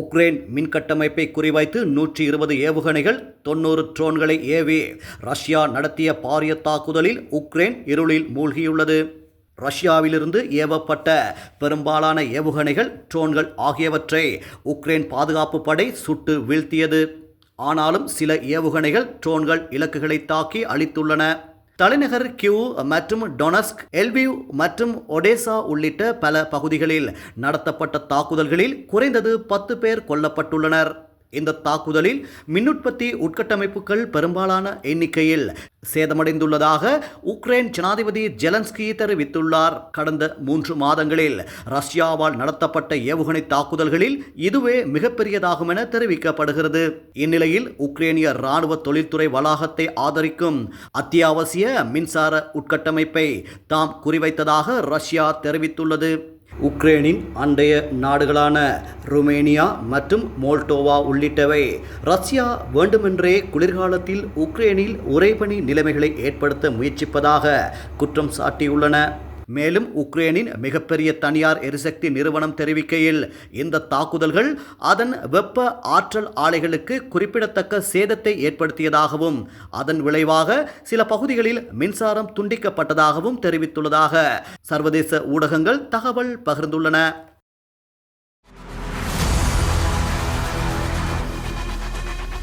Ukraine மின்கட்டமைப்பை குறிவைத்து நூற்றி இருபது ஏவுகணைகள் தொண்ணூறு ட்ரோன்களை ஏவி ரஷ்யா நடத்திய பாரிய தாக்குதலில் உக்ரைன் இருளில் மூழ்கியுள்ளது. ரஷ்யாவிலிருந்து ஏவப்பட்ட பெரும்பாலான ஏவுகணைகள் ட்ரோன்கள் ஆகியவற்றை உக்ரைன் பாதுகாப்பு படை சுட்டு வீழ்த்தியது. ஆனாலும் சில ஏவுகணைகள் ட்ரோன்கள் இலக்குகளை தாக்கி அழித்துள்ளன. தலைநகர் கியூ மற்றும் டொனஸ்க் எல்விவ் மற்றும் ஒடேசா உள்ளிட்ட பல பகுதிகளில் நடத்தப்பட்ட தாக்குதல்களில் குறைந்தது பத்து பேர் கொல்லப்பட்டுள்ளனர். இந்த தாக்குதலில் மின்னுற்பத்தி உட்கட்டமைப்புகள் பெரும்பாலான எண்ணிக்கையில் சேதமடைந்துள்ளதாக உக்ரைன் ஜனாதிபதி ஜெலன்ஸ்கி தெரிவித்துள்ளார். கடந்த மூன்று மாதங்களில் ரஷ்யாவால் நடத்தப்பட்ட ஏவுகணை தாக்குதல்களில் இதுவே மிகப்பெரியதாகும் என தெரிவிக்கப்படுகிறது. இந்நிலையில் உக்ரைனிய இராணுவ தொழில்துறை வளாகத்தை ஆதரிக்கும் அத்தியாவசிய மின்சார உட்கட்டமைப்பை தாம் குறிவைத்ததாக ரஷ்யா தெரிவித்துள்ளது. உக்ரைனின் அண்டைய நாடுகளான ருமேனியா மற்றும் மோல்டோவா உள்ளிட்டவை. ரஷ்யா வேண்டுமென்றே குளிர்காலத்தில் உக்ரைனில் உறைபனி நிலைமைகளை ஏற்படுத்த முயற்சிப்பதாக குற்றம் சாட்டியுள்ளன. மேலும் உக்ரைனின் மிகப்பெரிய தனியார் எரிசக்தி நிறுவனம் தெரிவிக்கையில் இந்த தாக்குதல்கள் அதன் வெப்ப ஆற்றல் ஆலைகளுக்கு குறிப்பிடத்தக்க சேதத்தை ஏற்படுத்தியதாகவும் அதன் விளைவாக சில பகுதிகளில் மின்சாரம் துண்டிக்கப்பட்டதாகவும் தெரிவித்துள்ளதாக சர்வதேச ஊடகங்கள் தகவல் பகிர்ந்துள்ளன.